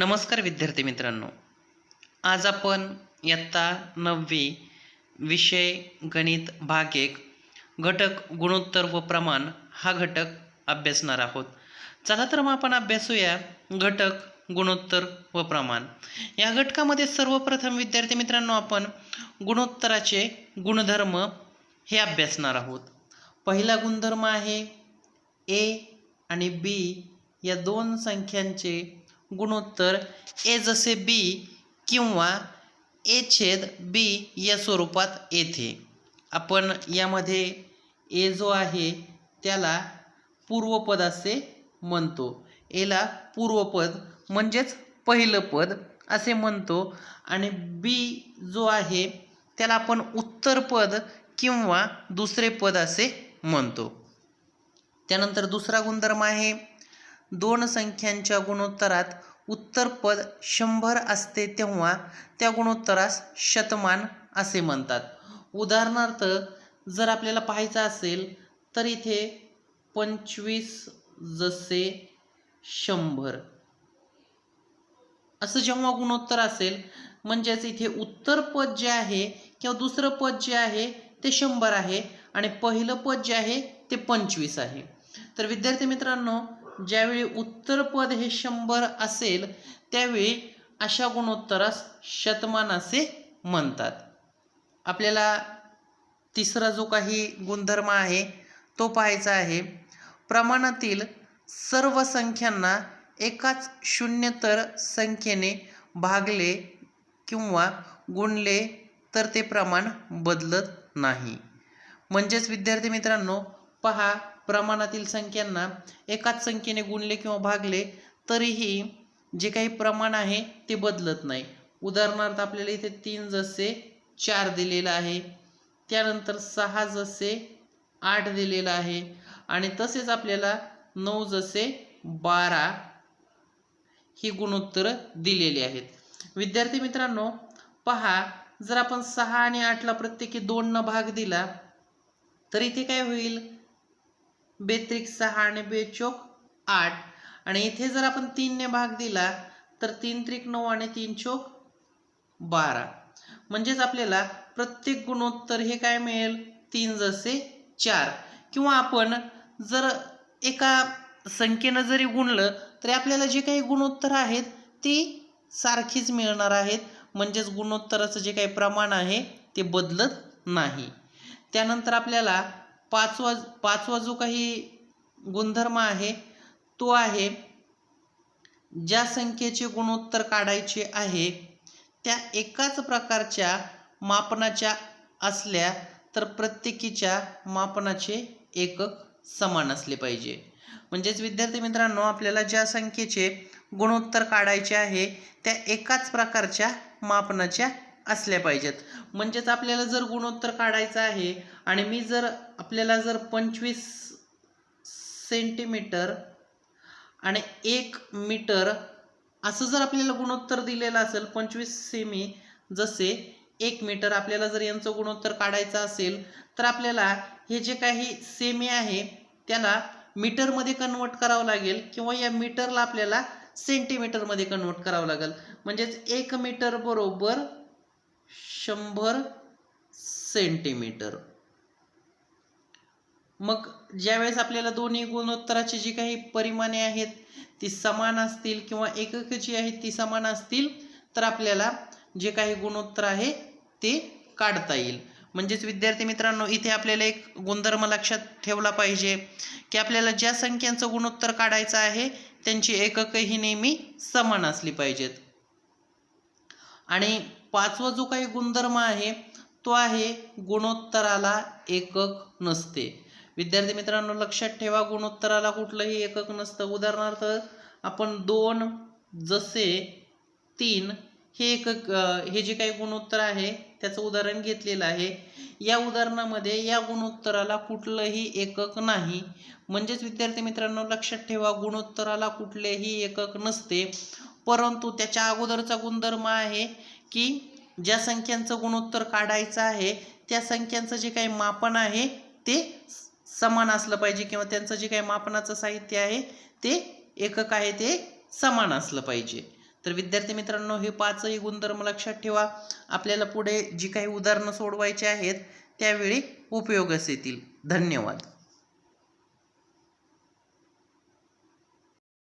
नमस्कार विद्यार्थी मित्रांनो. आज आपण इयत्ता नववी विषय गणित भाग एक घटक गुणोत्तर व प्रमाण हा घटक अभ्यासणार आहोत. चला तर मग आपण अभ्यासूया घटक गुणोत्तर व प्रमाण. या घटकामध्ये सर्वप्रथम विद्यार्थी मित्रांनो आपण गुणोत्तराचे गुणधर्म हे अभ्यासणार आहोत. पहिला गुणधर्म आहे ए आणि बी या दोन संख्यांचे गुणोत्तर ए जसे बी किंवा ए छेद बी या स्वरूपात येते. आपण यामध्ये ए जो आहे त्याला पूर्वपद असे म्हणतो. एला पूर्वपद म्हणजेच पहिलं पद असे म्हणतो आणि बी जो आहे त्याला आपण उत्तरपद किंवा दुसरे पद असे म्हणतो. त्यानंतर दुसरा गुणधर्म आहे दोन संख्यांच्या गुणोत्तरात उत्तर पद शंभर असते तेव्हा त्या गुणोत्तरास शतमान असे म्हणतात. उदाहरणार्थ जर आपल्याला पाहायचं असेल तर इथे पंचवीस जसे शंभर. असं जेव्हा गुणोत्तर असेल म्हणजेच इथे उत्तर पद जे आहे किंवा दुसरं पद जे आहे ते शंभर आहे आणि पहिलं पद जे आहे ते पंचवीस आहे. तर विद्यार्थी मित्रांनो ज्यावेळी उत्तरपद हे शंभर असेल त्यावेळी अशा गुणोत्तरास शतमान असे म्हणतात. आपल्याला तिसरा जो काही गुणधर्म आहे तो पाहायचा आहे. प्रमाणातील सर्व संख्यांना एकाच शून्यतर संख्येने भागले किंवा गुणले तर ते प्रमाण बदलत नाही. म्हणजेच विद्यार्थी मित्रांनो पहा प्रमाणातील संख्यांना एकाच संख्येने गुणले किंवा भागले तरीही जे काही प्रमाण आहे ते बदलत नाही. उदाहरणार्थ आपल्याला इथे तीन जसे चार दिलेलं आहे त्यानंतर सहा जसे आठ दिलेलं आहे आणि तसेच आपल्याला नऊ जसे बारा ही गुणोत्तरं दिलेली आहेत. विद्यार्थी मित्रांनो पहा जर आपण सहा आणि आठला प्रत्येकी दोननं भाग दिला तर इथे काय होईल? बेत्रिक सहा आणि बेचोक आठ. आणि इथे जर आपण तीनने भाग दिला तर तीन त्रिक नऊ आणि तीन चोक बारा. म्हणजेच आपल्याला प्रत्येक गुणोत्तर हे काय मिळेल? तीन जसे चार. किंवा आपण जर एका संख्येनं जरी गुणलं तरी आपल्याला जे काही गुणोत्तर आहेत ती सारखीच मिळणार आहेत. म्हणजेच गुणोत्तराचं जे काही प्रमाण आहे ते बदलत नाही. त्यानंतर आपल्याला पाचवा पाचवा जो काही गुणधर्म आहे तो आहे ज्या संख्येचे गुणोत्तर काढायचे आहे त्या एकाच प्रकारच्या मापनाच्या असल्या तर प्रत्येकीच्या मापनाचे एकक समान असले पाहिजे. म्हणजेच विद्यार्थी मित्रांनो आपल्याला ज्या संख्येचे गुणोत्तर काढायचे आहे त्या एकाच प्रकारच्या मापनाच्या असल्या पाहिजेत. म्हणजेच आपल्याला जर गुणोत्तर काढायचं आहे आणि मी जर आपल्याला जर पंचवीस सेंटीमीटर आणि एक मीटर असं जर आपल्याला गुणोत्तर दिलेलं असेल पंचवीस सेमी जसे एक मीटर आपल्याला जर यांचं गुणोत्तर काढायचं असेल तर आपल्याला हे जे काही सेमी आहे त्याला मीटरमध्ये कन्वर्ट करावं लागेल किंवा या मीटरला आपल्याला सेंटीमीटरमध्ये कन्वर्ट करावं लागेल. म्हणजेच एक मीटर बरोबर शंभर सेंटीमीटर. मग ज्यावेळेस आपल्याला दोन्ही गुणोत्तराची जी काही परिमाणे आहेत ती समान असतील किंवा एकक जी आहेत ती समान असतील तर आपल्याला जे काही गुणोत्तर आहे ते काढता येईल. म्हणजेच विद्यार्थी मित्रांनो इथे आपल्याला एक गुणधर्म लक्षात ठेवला पाहिजे की आपल्याला ज्या संख्यांचं गुणोत्तर काढायचं आहे त्यांची एककही नेहमी समान असली पाहिजेत. आणि पाचवा जो काही गुणधर्म आहे तो आहे गुणोत्तराला एकक नसते. विद्यार्थी मित्रांनो लक्षात ठेवा गुणोत्तराला कुठलंही एकक नसतं. उदाहरणार्थ आपण दोन जसे तीन हे एकक हे जे काही गुणोत्तर आहे त्याचं उदाहरण घेतलेलं आहे. या उदाहरणामध्ये या गुणोत्तराला कुठलंही एकक नाही. म्हणजेच विद्यार्थी मित्रांनो लक्षात ठेवा गुणोत्तराला कुठलेही एकक नसते. परंतु त्याच्या अगोदरचा गुणधर्म आहे की ज्या संख्यांचं गुणोत्तर काढायचं आहे त्या संख्यांचं जे काही मापन आहे ते समान असलं पाहिजे किंवा त्यांचं जे काही मापनाचं साहित्य आहे ते एकक आहे ते समान असलं पाहिजे. तर विद्यार्थी मित्रांनो हे पाचही गुणधर्म लक्षात ठेवा. आपल्याला पुढे जी काही उदाहरणं सोडवायची आहेत त्यावेळी उपयोगास येतील. धन्यवाद.